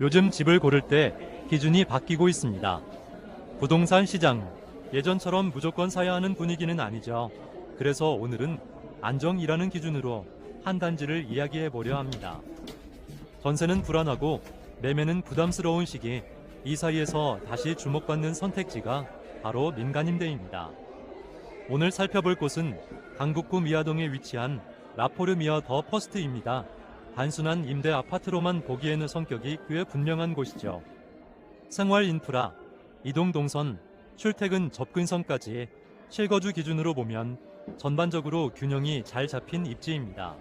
요즘 집을 고를 때 기준이 바뀌고 있습니다. 부동산 시장, 예전처럼 무조건 사야 하는 분위기는 아니죠. 그래서 오늘은 안정이라는 기준으로 한 단지를 이야기해 보려 합니다. 전세는 불안하고 매매는 부담스러운 시기, 이 사이에서 다시 주목받는 선택지가 바로 민간임대입니다. 오늘 살펴볼 곳은 강북구 미아동에 위치한 라포르 미아 더 퍼스트입니다. 단순한 임대 아파트로만 보기에는 성격이 꽤 분명한 곳이죠. 생활 인프라, 이동 동선, 출퇴근 접근성까지 실거주 기준으로 보면 전반적으로 균형이 잘 잡힌 입지입니다.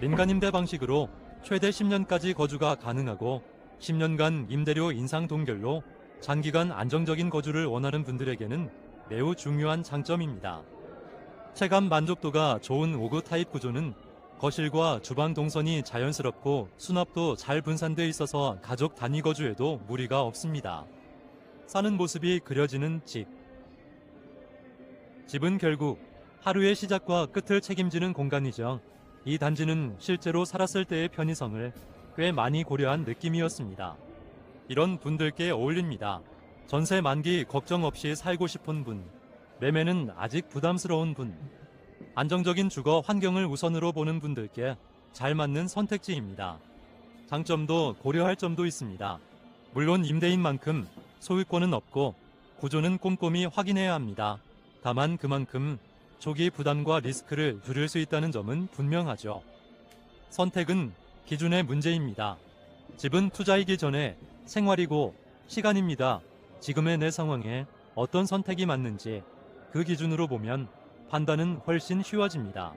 민간 임대 방식으로 최대 10년까지 거주가 가능하고 10년간 임대료 인상 동결로 장기간 안정적인 거주를 원하는 분들에게는 매우 중요한 장점입니다. 체감 만족도가 좋은 5구 타입 구조는 거실과 주방 동선이 자연스럽고 수납도 잘 분산돼 있어서 가족 단위 거주에도 무리가 없습니다. 사는 모습이 그려지는 집. 집은 결국 하루의 시작과 끝을 책임지는 공간이죠. 이 단지는 실제로 살았을 때의 편의성을 꽤 많이 고려한 느낌이었습니다. 이런 분들께 어울립니다. 전세 만기 걱정 없이 살고 싶은 분, 매매는 아직 부담스러운 분, 안정적인 주거 환경을 우선으로 보는 분들께 잘 맞는 선택지입니다. 장점도 고려할 점도 있습니다. 물론 임대인 만큼 소유권은 없고 구조는 꼼꼼히 확인해야 합니다. 다만 그만큼 초기 부담과 리스크를 줄일 수 있다는 점은 분명하죠. 선택은 기준의 문제입니다. 집은 투자이기 전에 생활이고 시간입니다. 지금의 내 상황에 어떤 선택이 맞는지 그 기준으로 보면 판단은 훨씬 쉬워집니다.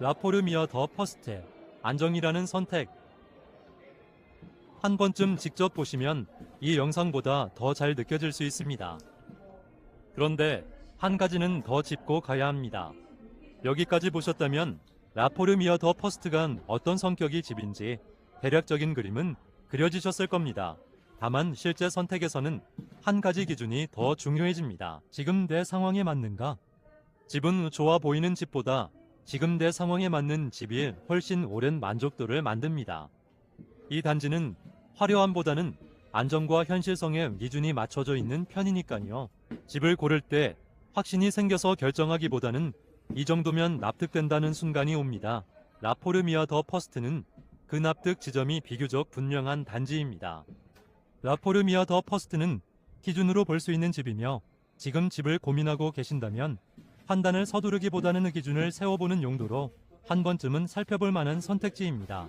라포르미어 더 퍼스트 안정이라는 선택 한 번쯤 직접 보시면 이 영상보다 더 잘 느껴질 수 있습니다. 그런데 한 가지는 더 짚고 가야 합니다. 여기까지 보셨다면 라포르미어 더 퍼스트가 어떤 성격의 집인지 대략적인 그림은 그려지셨을 겁니다. 다만 실제 선택에서는 한 가지 기준이 더 중요해집니다. 지금 내 상황에 맞는가? 집은 좋아 보이는 집보다 지금 내 상황에 맞는 집이 훨씬 오랜 만족도를 만듭니다. 이 단지는 화려함보다는 안정과 현실성에 기준이 맞춰져 있는 편이니까요. 집을 고를 때 확신이 생겨서 결정하기보다는 이 정도면 납득된다는 순간이 옵니다. 라포르미아 더 퍼스트는 그 납득 지점이 비교적 분명한 단지입니다. 라포르미아 더 퍼스트는 기준으로 볼 수 있는 집이며 지금 집을 고민하고 계신다면 판단을 서두르기보다는 기준을 세워보는 용도로 한 번쯤은 살펴볼 만한 선택지입니다.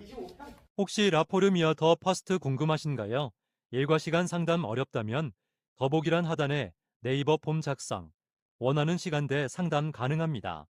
혹시 라포르미아 더 퍼스트 궁금하신가요? 일과 시간 상담 어렵다면 더보기란 하단에 네이버 폼 작성, 원하는 시간대 상담 가능합니다.